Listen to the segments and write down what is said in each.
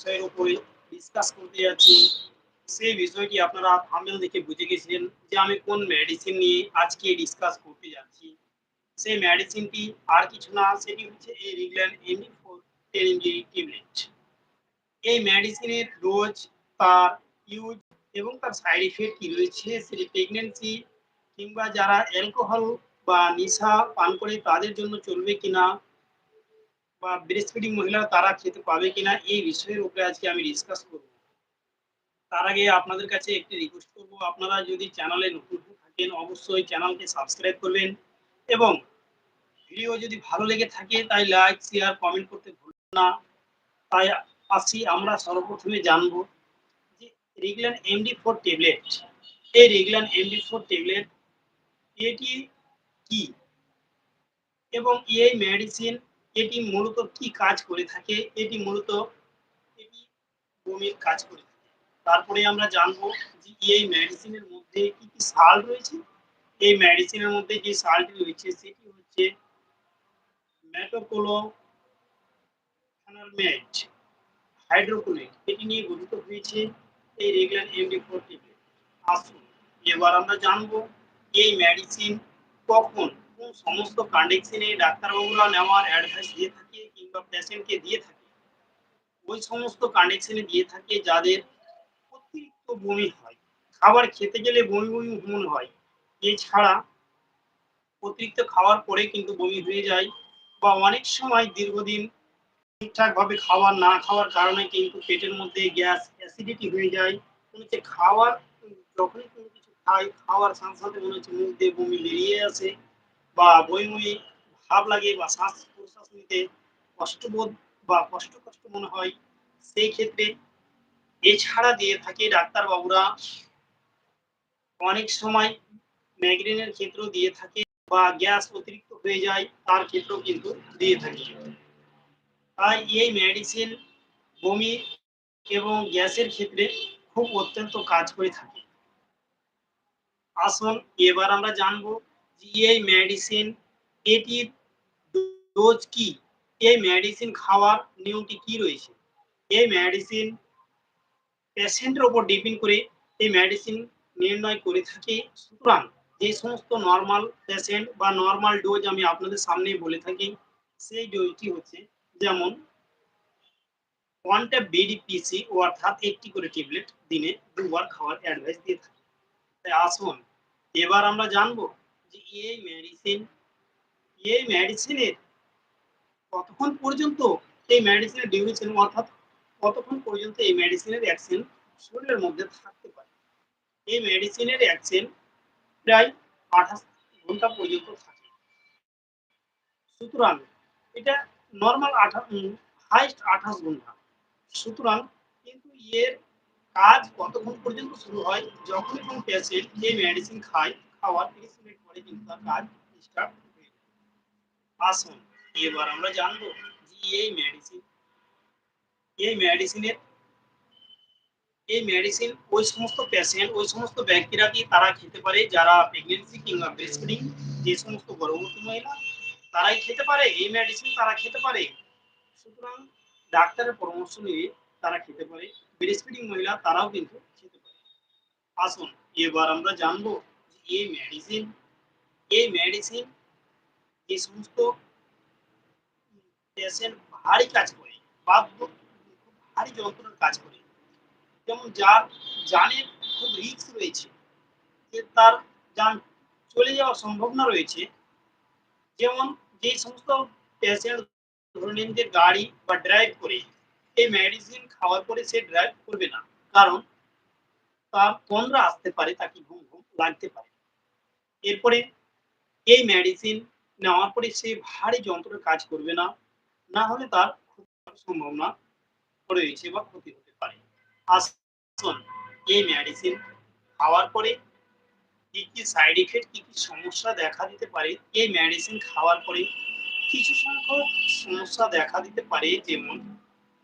বিষয়ের উপরে ডিসকাস করতে যাচ্ছি। সেই বিষয়টি আপনারা থাম্বনেল দেখে বুঝে গেছিলেন যে আমি কোন মেডিসিন নিয়ে আজকে ডিসকাস করতে যাচ্ছি। সেই মেডিসিনটি আর কিছু না, সেটি হচ্ছে এই রিগল্যান্ড এমডি ফোর ট্যাবলেট এই মেডিসিনের ডোজ তার ইউজ এবং তার সাইড ইফেক্ট কি রয়েছে, সেটি প্রেগনেন্সি কিংবা যারা অ্যালকোহল বা নেশা পান করে তাদের জন্য চলবে কিনা বা ব্রেস্ট ফিডিং মহিলা তারা খেতে পাবে কিনা, এই বিষয়ের উপরে আজকে আমি ডিসকাস করব। তার আগে আপনাদের কাছে একটি রিকোয়েস্ট করব। আপনারা যদি চ্যানেলে নতুন থাকেন, অবশ্যই চ্যানেলকে সাবস্ক্রাইব করবেন এবং ভিডিও যদি ভালো লেগে থাকে, তাই লাইক শেয়ার কমেন্ট করতে ভুলবেন না। তাই আসি, আমরা সর্বপ্রথমে জানব যে রেগুলার এমডি ফোর ট্যাবলেট এই রেগুলার এমডি ফোর ট্যাবলেট এটি কি? এবং এই মেডিসিন এটি মূলত কি কাজ করে থাকে? এটি মূলত এটি বমির কাজ করে থাকে। তারপরে আমরা জানব যে এই মেডিসিনের মধ্যে কি কি সাল রয়েছে? এই মেডিসিনের মধ্যে যে সালটি রয়েছে, সেটি হচ্ছে ম্যাটোকোলো হাইড্রোকোলেট এটি নিয়ে গঠিত হয়েছে এই রেগুলার এমডি ফোর ট্যাবলেট আসুন, এবার আমরা জানব এই মেডিসিন কখন কোন সমস্ত কন্ডিশনে ডাক্তারবাবুরা নেওয়ার অ্যাডভাইস দিয়ে থাকে কিংবা পেশেন্টকে দিয়ে থাকে। ওই সমস্ত কন্ডিশনে দিয়ে থাকে যাদের অতিরিক্ত বমি হয়। খাবার খেতে গেলে বমি বমি মনে হয়। এছাড়া অতিরিক্ত খাওয়ার পরে কিন্তু বমি হয়ে যায় বা অনেক সময় দীর্ঘদিন ঠিকঠাক ভাবে খাবার না খাওয়ার কারণে কিন্তু পেটের মধ্যে গ্যাস অ্যাসিডিটি হয়ে যায়। মনে হচ্ছে খাওয়ার, যখনই কোনো কিছু খাই, খাওয়ার সাথে সাথে মনে হচ্ছে মুখ দিয়ে বমি বেরিয়ে আসে। বা বই বই ভাব লাগে বা শ্বাস প্রশ্বাস নিতে কষ্টবোধ বা কষ্ট কষ্ট মনে হয়, সেই ক্ষেত্রে এছাড়া দিয়ে থাকে ডাক্তারবাবুরা অনেক সময় ম্যাগ্রেনের ক্ষেত্রেও দিয়ে থাকে বা গ্যাস অতিরিক্ত হয়ে যায়, তার ক্ষেত্রেও কিন্তু দিয়ে থাকে। তাই এই মেডিসিন বমি এবং গ্যাসের ক্ষেত্রে খুব অত্যন্ত কাজ করে থাকে। আসুন এবার আমরা জানব এই মেডিসিন এটির ডোজ কি? এই মেডিসিন খাওয়ার নিয়মটি কি রয়েছে? এই মেডিসিন পেশেন্টের উপর ডিপেন্ড করে এই মেডিসিন নির্ণয় করে থাকে। সুতরাং যে সমস্ত নর্মাল পেশেন্ট বা নর্মাল ডোজ আমি আপনাদের সামনে বলে থাকি, সেই ডোজটি হচ্ছে যেমন ওয়ানটা বিডিপিসি অর্থাৎ একটি করে ট্যাবলেট দিনে দুবার খাওয়ার অ্যাডভাইস দিয়ে থাকে। তাই আসুন, এবার আমরা জানব যে এই মেডিসিন এই মেডিসিনের কতক্ষণ পর্যন্ত এই মেডিসিনের ডিউরেশন অর্থাৎ কতক্ষণ পর্যন্ত এই মেডিসিনের অ্যাকশন শরীরের মধ্যে থাকতে পারে? এই মেডিসিনের অ্যাকশন প্রায় আঠাশ ঘণ্টা পর্যন্ত থাকে। সুতরাং এটা নর্মাল আঠা হাইস্ট আঠাশ ঘণ্টা। সুতরাং কিন্তু এর কাজ কতক্ষণ পর্যন্ত শুরু হয়? যখন কোন পেশেন্ট এই মেডিসিন খায় খাওয়ার তিরিশ মিনিট পরে কিন্তু তার কাজ স্টার্ট হয়ে আসুন এবার আমরা জানব যে এই মেডিসিন এই মেডিসিনের এই মেডিসিন ওই সমস্ত পেশেন্ট ওই সমস্ত ব্যক্তিরা কি তারা খেতে পারে? যারা প্রেগনেন্সি কিংবা ব্রেস্ট যে সমস্ত গর্ভবতী মহিলা, তারাই খেতে পারে? এই মেডিসিন তারা খেতে পারে? সুতরাং ডাক্তারের পরামর্শ নিয়ে তারা খেতে পারে। ব্রেস্ট মহিলা তারাও কিন্তু খেতে পারে। আসুন, এবার আমরা জানব এই মেডিসিন এই মেডিসিন যে সমস্ত পেশেন্ট ভারী কাজ করে বা ভারী যন্ত্রণার কাজ করে যেমন যার জানের খুব রিস্ক রয়েছে যে তার যান চলে যাওয়ার সম্ভাবনা রয়েছে যেমন যে সমস্ত পেশেন্ট ধরে নিন যে গাড়ি বা ড্রাইভ করে এই মেডিসিন খাওয়ার পরে সে ড্রাইভ করবে না কারণ তার তন্দ্রা আসতে পারে তাকে ঘুম ঘুম লাগতে পারে এরপরে এই মেডিসিন নেওয়ার পরে সে ভারী যন্ত্রের কাজ করবে না না হলে তার সম্ভাবনা রয়েছে বা ক্ষতি হতে পারে। আসুন এই মেডিসিন খাওয়ার পরে কি কি সাইড ইফেক্ট কি কি সমস্যা দেখা দিতে পারে এই মেডিসিন খাওয়ার পরে কিছু সংখ্যক সমস্যা দেখা দিতে পারে যেমন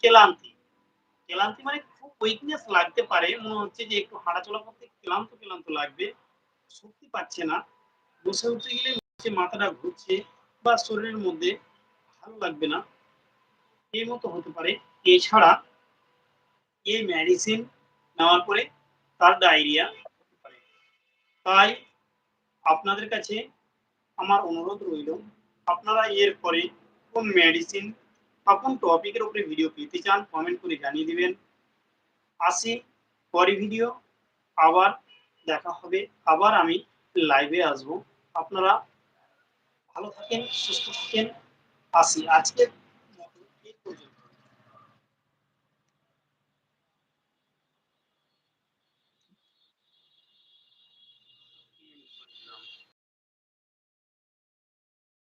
ক্লান্তি। ক্লান্তি মানে খুব উইকনেস লাগতে পারে। মনে হচ্ছে যে একটু হাঁটাচলা করতে ক্লান্ত ক্লান্ত লাগবে। শক্তি পাচ্ছে না, বসে উঠতে গেলে মাথাটা ঘুরছে বা শরীরের মধ্যে ভালো লাগবে না। এই মতো হতে পারে। এছাড়া এই মেডিসিন নেওয়ার পরে তার ডায়রিয়া হতে পারে। তাই আপনাদের কাছে আমার অনুরোধ রইল, আপনারা এর পরে কোন মেডিসিন বা কোন টপিকের উপরে ভিডিও পেতে চান কমেন্ট করে জানিয়ে দিবেন। আসি পরে ভিডিও আবার দেখা হবে। আবার আমি লাইভে আসব। আপনারা ভালো থাকেন সুস্থ থাকেন। আসি। আজকে